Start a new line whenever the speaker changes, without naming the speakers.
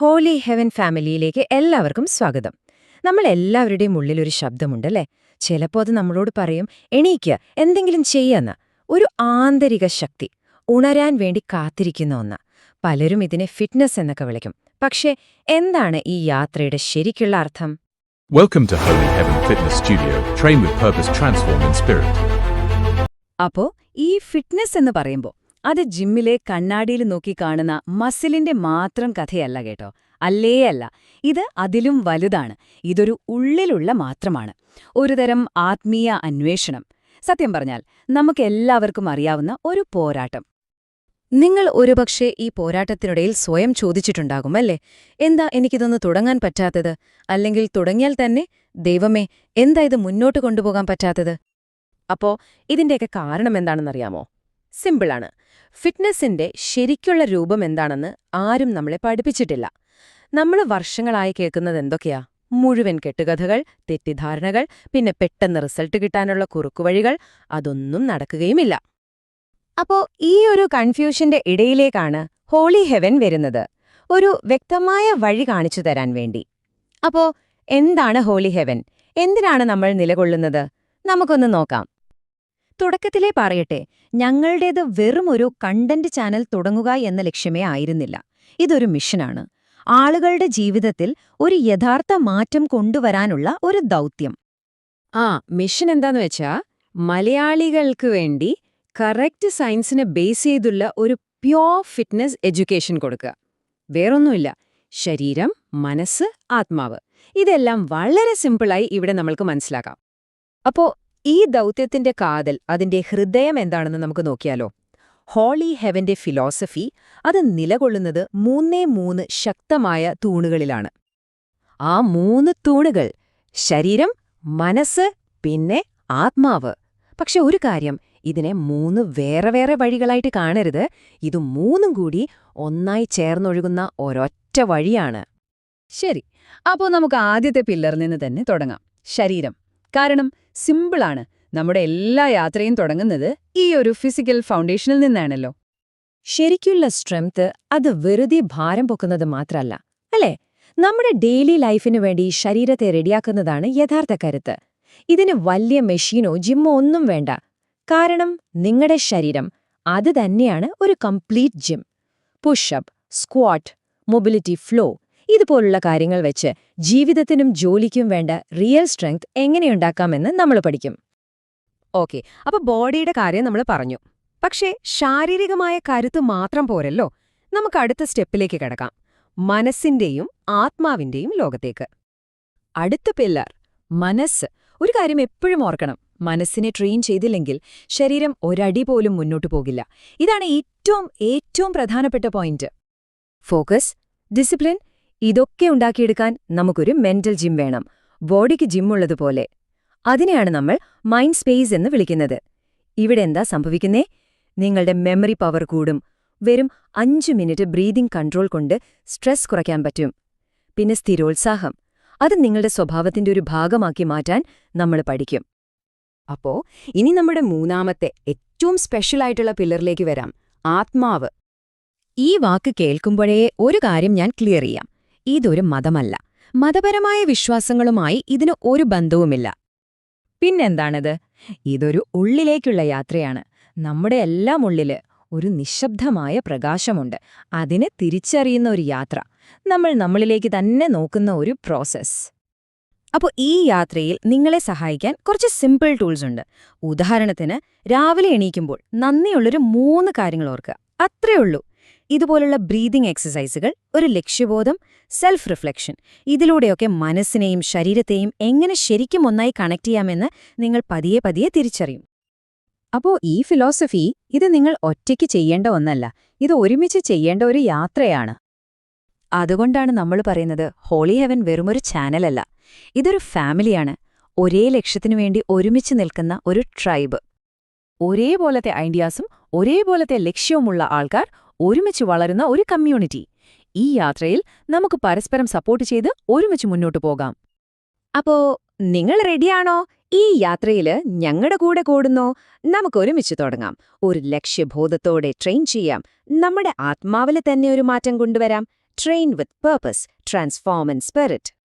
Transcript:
Holi heaven ഫാമിലിയിലേക്ക് എല്ലാവർക്കും സ്വാഗതം. നമ്മൾ എല്ലാവരുടെയും ഉള്ളിലൊരു ശബ്ദമുണ്ടല്ലേ? ചിലപ്പോൾ അത് നമ്മളോട് പറയും എണീക്കുക എന്തെങ്കിലും ചെയ്യാന്ന്. ഒരു ആന്തരിക ശക്തി ഉണരാൻ വേണ്ടി കാത്തിരിക്കുന്ന ഒന്ന്. പലരും ഇതിനെ ഫിറ്റ്നസ് എന്നൊക്കെ വിളിക്കും. പക്ഷേ എന്താണ് ഈ യാത്രയുടെ ശരിക്കുള്ള അർത്ഥം?
Welcome to holy heaven fitness studio train with transform in spirit
അപ്പോ ഈ ഫിറ്റ്നസ് എന്ന് പറയുമ്പോൾ അത് ജിമ്മിലെ കണ്ണാടിയിൽ നോക്കി കാണുന്ന മസിലിന്റെ മാത്രം കഥയല്ല കേട്ടോ. അല്ലേ അല്ല ഇത് അതിലും വലുതാണ്. ഇതൊരു ഉള്ളിലുള്ള മാത്രമാണ്. ഒരുതരം ആത്മീയ അന്വേഷണം. സത്യം പറഞ്ഞാൽ നമുക്കെല്ലാവർക്കും അറിയാവുന്ന ഒരു പോരാട്ടം.
നിങ്ങൾ ഒരുപക്ഷെ ഈ പോരാട്ടത്തിനിടയിൽ സ്വയം ചോദിച്ചിട്ടുണ്ടാകും അല്ലേ? എന്താ എനിക്കിതൊന്ന് തുടങ്ങാൻ പറ്റാത്തത്? അല്ലെങ്കിൽ തുടങ്ങിയാൽ തന്നെ ദൈവമേ എന്താ ഇത് മുന്നോട്ട് കൊണ്ടുപോകാൻ പറ്റാത്തത്? അപ്പോ ഇതിന്റെയൊക്കെ കാരണം എന്താണെന്നറിയാമോ? സിമ്പിളാണ്. ഫിറ്റ്നസിന്റെ ശരിക്കുള്ള രൂപം എന്താണെന്ന് ആരും നമ്മളെ പഠിപ്പിച്ചിട്ടില്ല. നമ്മൾ വർഷങ്ങളായി കേൾക്കുന്നത് എന്തൊക്കെയാ? മുഴുവൻ കെട്ടുകഥകൾ തെറ്റിദ്ധാരണകൾ പിന്നെ പെട്ടെന്ന് റിസൾട്ട് കിട്ടാനുള്ള കുറുക്കുവഴികൾ അതൊന്നും നടക്കുകയുമില്ല. അപ്പോ ഈ ഒരു കൺഫ്യൂഷന്റെ ഇടയിലേക്കാണ് ഹോളി ഹെവൻ വരുന്നത്. ഒരു വ്യക്തമായ വഴി കാണിച്ചു തരാൻ വേണ്ടി. അപ്പോ എന്താണ് ഹോളി ഹെവൻ? എന്തിനാണ് നമ്മൾ നിലകൊള്ളുന്നത്? നമുക്കൊന്ന് നോക്കാം. തുടക്കത്തിലേ പറയട്ടെ ഞങ്ങളുടേത് വെറും ഒരു കണ്ടന്റ് ചാനൽ തുടങ്ങുക എന്ന ലക്ഷ്യമേ ആയിരുന്നില്ല. ഇതൊരു മിഷനാണ്. ആളുകളുടെ ജീവിതത്തിൽ ഒരു യഥാർത്ഥ മാറ്റം കൊണ്ടുവരാനുള്ള ഒരു ദൗത്യം. ആ മിഷൻ എന്താന്ന് വെച്ചാ മലയാളികൾക്ക് വേണ്ടി കറക്റ്റ് സയൻസിനെ ബേസ് ചെയ്തുള്ള ഒരു പ്യോർ ഫിറ്റ്നസ് എഡ്യൂക്കേഷൻ കൊടുക്കുക. വേറൊന്നുമില്ല ശരീരം മനസ്സ് ആത്മാവ്. ഇതെല്ലാം വളരെ സിമ്പിളായി ഇവിടെ നമ്മൾക്ക് മനസ്സിലാക്കാം. അപ്പോ ഈ ദൗത്യത്തിന്റെ കാതൽ അതിന്റെ ഹൃദയം എന്താണെന്ന് നമുക്ക് നോക്കിയാലോ. ഹോളി ഹെവന്റെ ഫിലോസഫി അത് നിലകൊള്ളുന്നത് മൂന്നേ മൂന്ന് ശക്തമായ തൂണുകളിലാണ്. ആ മൂന്ന് തൂണുകൾ ശരീരം മനസ്സ് പിന്നെ ആത്മാവ്. പക്ഷെ ഒരു കാര്യം ഇതിനെ മൂന്ന് വേറെ വേറെ വഴികളായിട്ട് കാണരുത്. ഇത് മൂന്നും കൂടി ഒന്നായി ചേർന്നൊഴുകുന്ന ഒരൊറ്റ വഴിയാണ്.
ശരി അപ്പോൾ നമുക്ക് ആദ്യത്തെ പില്ലറിൽ നിന്ന് തന്നെ തുടങ്ങാം. ശരീരം. കാരണം സിമ്പിളാണ്. നമ്മുടെ എല്ലാ യാത്രയും തുടങ്ങുന്നത് ഈ ഒരു ഫിസിക്കൽ ഫൗണ്ടേഷനിൽ നിന്നാണല്ലോ.
ശരിക്കുള്ള സ്ട്രെങ്ത് അത് വെറുതെ ഭാരം പൊക്കുന്നത് മാത്രല്ല അല്ലേ? നമ്മുടെ ഡെയിലി ലൈഫിനു വേണ്ടി ശരീരത്തെ റെഡിയാക്കുന്നതാണ് യഥാർത്ഥ കരുത്ത്. ഇതിന് വലിയ മെഷീനോ ജിമ്മോ ഒന്നും വേണ്ട. കാരണം നിങ്ങളുടെ ശരീരം അത് തന്നെയാണ് ഒരു complete gym. Pushup squat mobility flow ഇതുപോലുള്ള കാര്യങ്ങൾ വെച്ച് ജീവിതത്തിനും ജോലിക്കും വേണ്ട റിയൽ സ്ട്രെങ്ത് എങ്ങനെയുണ്ടാക്കാമെന്ന് നമ്മൾ പഠിക്കും. ഓക്കെ അപ്പൊ ബോഡിയുടെ കാര്യം നമ്മൾ പറഞ്ഞു. പക്ഷേ ശാരീരികമായ കരുത്ത് മാത്രം പോരല്ലോ. നമുക്ക് അടുത്ത സ്റ്റെപ്പിലേക്ക് കിടക്കാം. മനസ്സിന്റെയും ആത്മാവിന്റെയും ലോകത്തേക്ക്. അടുത്ത പില്ലർ മനസ്സ്. ഒരു കാര്യം എപ്പോഴും ഓർക്കണം. മനസ്സിനെ ട്രെയിൻ ചെയ്തില്ലെങ്കിൽ ശരീരം ഒരടി പോലും മുന്നോട്ട് പോകില്ല. ഇതാണ് ഏറ്റവും ഏറ്റവും പ്രധാനപ്പെട്ട പോയിന്റ് ഫോക്കസ് ഡിസിപ്ലിൻ ഇതൊക്കെ ഉണ്ടാക്കിയെടുക്കാൻ നമുക്കൊരു മെന്റൽ ജിം വേണം. ബോഡിക്ക് ജിമ്മുള്ളതുപോലെ അതിനെയാണ് നമ്മൾ മൈൻഡ് സ്പേസ് എന്ന് വിളിക്കുന്നത്. ഇവിടെ എന്താ സംഭവിക്കുന്നേ? നിങ്ങളുടെ മെമ്മറി പവർ കൂടും. വെറും അഞ്ചു മിനിറ്റ് ബ്രീതിംഗ് കൺട്രോൾ കൊണ്ട് സ്ട്രെസ് കുറയ്ക്കാൻ പറ്റും. പിന്നെ സ്ഥിരോത്സാഹം. അത് നിങ്ങളുടെ സ്വഭാവത്തിന്റെ ഒരു ഭാഗമാക്കി മാറ്റാൻ നമ്മൾ പഠിക്കും. അപ്പോ ഇനി നമ്മുടെ മൂന്നാമത്തെ ഏറ്റവും സ്പെഷ്യൽ ആയിട്ടുള്ള പില്ലറിലേക്ക് വരാം. ആത്മാവ്. ഈ വാക്ക് കേൾക്കുമ്പോഴേ ഒരു കാര്യം ഞാൻ ക്ലിയർ ചെയ്യാം. ഇതൊരു മതമല്ല. മതപരമായ വിശ്വാസങ്ങളുമായി ഇതിന് ഒരു ബന്ധവുമില്ല. പിന്നെന്താണിത്? ഇതൊരു ഉള്ളിലേക്കുള്ള യാത്രയാണ്. നമ്മുടെ എല്ലാം ഉള്ളിൽ ഒരു നിശബ്ദമായ പ്രകാശമുണ്ട്. അതിനെ തിരിച്ചറിയുന്ന ഒരു യാത്ര. നമ്മൾ നമ്മളിലേക്ക് തന്നെ നോക്കുന്ന ഒരു പ്രോസസ് അപ്പോൾ ഈ യാത്രയിൽ നിങ്ങളെ സഹായിക്കാൻ കുറച്ച് സിമ്പിൾ ടൂൾസ് ഉണ്ട്. ഉദാഹരണത്തിന് രാവിലെ എണീക്കുമ്പോൾ നന്ദിയുള്ളൊരു മൂന്ന് കാര്യങ്ങൾ ഓർക്കുക. അത്രേ ഉള്ളൂ. ഇതുപോലുള്ള ബ്രീതിംഗ് എക്സസൈസുകൾ ഒരു ലക്ഷ്യബോധം സെൽഫ് റിഫ്ലക്ഷൻ ഇതിലൂടെയൊക്കെ മനസ്സിനെയും ശരീരത്തെയും എങ്ങനെ ശരിക്കും ഒന്നായി കണക്ട് ചെയ്യാമെന്ന് നിങ്ങൾ പതിയെ പതിയെ തിരിച്ചറിയും. അപ്പോൾ ഈ ഫിലോസഫി ഇത് നിങ്ങൾ ഒറ്റയ്ക്ക് ചെയ്യേണ്ട ഒന്നല്ല. ഇത് ഒരുമിച്ച് ചെയ്യേണ്ട ഒരു യാത്രയാണ്. അതുകൊണ്ടാണ് നമ്മൾ പറയുന്നത് ഹോളി ഹെവൻ വെറുമൊരു ചാനലല്ല ഇതൊരു ഫാമിലിയാണ് ഒരേ ലക്ഷ്യത്തിനു വേണ്ടി ഒരുമിച്ച് നിൽക്കുന്ന ഒരു ട്രൈബ് ഒരേപോലത്തെ ഐഡിയാസും ഒരേപോലത്തെ ലക്ഷ്യവുമുള്ള ആൾക്കാർ ഒരുമിച്ച് വളരുന്ന ഒരു കമ്മ്യൂണിറ്റി ഈ യാത്രയിൽ നമുക്ക് പരസ്പരം സപ്പോർട്ട് ചെയ്ത് ഒരുമിച്ച് മുന്നോട്ട് പോകാം. അപ്പോ നിങ്ങൾ റെഡിയാണോ ഈ യാത്രയിൽ ഞങ്ങളുടെ കൂടെ കൂടുന്നോ? നമുക്ക് ഒരുമിച്ച് തുടങ്ങാം. ഒരു ലക്ഷ്യബോധത്തോടെ ട്രെയിൻ ചെയ്യാം. നമ്മുടെ ആത്മാവിലെ തന്നെ ഒരു മാറ്റം കൊണ്ടുവരാം. Train with purpose transform and spirit